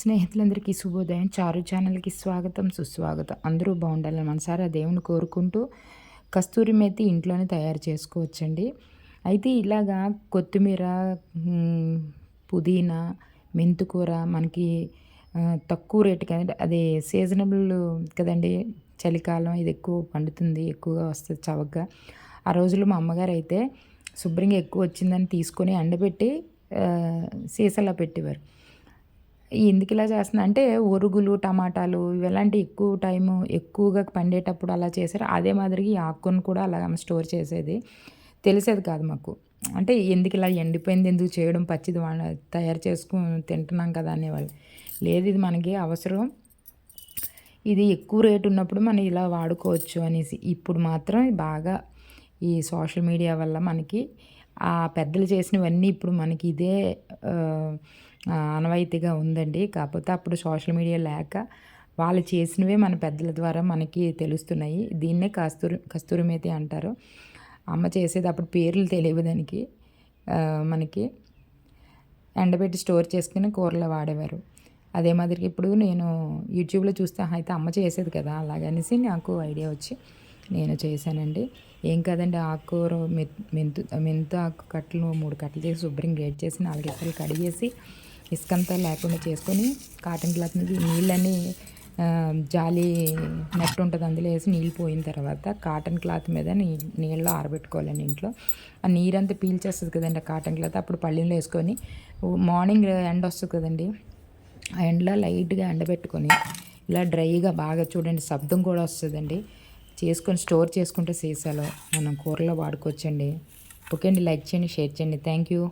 స్నేహితులందరికీ శుభోదయం. చారు ఛానల్కి స్వాగతం సుస్వాగతం. అందరూ బాగుండాలని మనసారా దేవుని కోరుకుంటూ కస్తూరి మేతి ఇంట్లోనే తయారు చేసుకోవచ్చండి. అయితే ఇలాగా కొత్తిమీర పుదీనా మెంతుకూర మనకి తక్కువ రేటు కదండి. అదే సీజనబుల్ కదండి. చలికాలం ఇది ఎక్కువ పండుతుంది ఎక్కువగా వస్తుంది చవకగా ఆ రోజుల్లో మా అమ్మగారు అయితే శుభ్రంగా ఎక్కువ వచ్చిందని తీసుకొని ఎండబెట్టి సీసాలో పెట్టేవారు. ఎందుకు ఇలా చేస్తున్నా? అంటే ఒరుగులు టమాటాలు ఇలాంటి ఎక్కువ టైము ఎక్కువగా పండేటప్పుడు అలా చేశారు. అదే మాదిరిగా ఈ ఆకుని కూడా అలా స్టోర్ చేసేది. తెలిసేది కాదు మాకు. అంటే ఎందుకు ఇలా ఎండిపోయింది? ఎందుకు చేయడం? పచ్చిది తయారు చేసుకుని తింటున్నాం కదా అనేవాళ్ళు. లేదు ఇది మనకి అవసరం. ఇది ఎక్కువ రేటు ఉన్నప్పుడు మనం ఇలా వాడుకోవచ్చు అనేసి. ఇప్పుడు మాత్రం బాగా ఈ సోషల్ మీడియా వల్ల మనకి ఆ పెద్దలు చేసినవన్నీ ఇప్పుడు మనకి ఇదే ఆనవాయితీగా ఉందండి. కాకపోతే అప్పుడు సోషల్ మీడియా లేక వాళ్ళు చేసినవే మన పెద్దల ద్వారా మనకి తెలుస్తున్నాయి. దీన్నే కస్తూరి కస్తూరి మేతి అంటారు. అమ్మ చేసేది అప్పుడు పేర్లు తెలియవు దానికి. మనకి ఎండబెట్టి స్టోర్ చేసుకుని కూరలో వాడేవారు. అదే మాదిరికి ఇప్పుడు నేను యూట్యూబ్లో చూస్తే అయితే అమ్మ చేసేది కదా అలాగనేసి నాకు ఐడియా వచ్చి నేను చేశానండి. ఏం కాదండి ఆకుకూర మెంతు మెంతు ఆకు కట్టలు మూడు కట్టలు చేసి శుభ్రంగా గ్రేట్ చేసి నాలుగు ఎక్కలు కడిగేసి ఇసుకంతా లేకుండా చేసుకొని కాటన్ క్లాత్ మీద నీళ్ళని జాలి నెట్ ఉంటుంది అందులో వేసి నీళ్ళు పోయిన తర్వాత కాటన్ క్లాత్ మీద నీ నీళ్ళు ఆరబెట్టుకోవాలండి ఇంట్లో. ఆ నీరంతా పీల్చేస్తుంది కదండి కాటన్ క్లాత్ అప్పుడు పళ్ళెంలో వేసుకొని మార్నింగ్ ఎండ వస్తుంది కదండి ఆ ఎండలో లైట్గా ఎండబెట్టుకొని ఇలా డ్రైగా బాగా చూడండి శబ్దం కూడా వస్తుందండి. చేసుకొని స్టోర్ చేసుకుంటే సీసాలో మనం కూరలో వాడుకోవచ్చండి. ఓకే అండి లైక్ చేయండి షేర్ చేయండి. Thank you.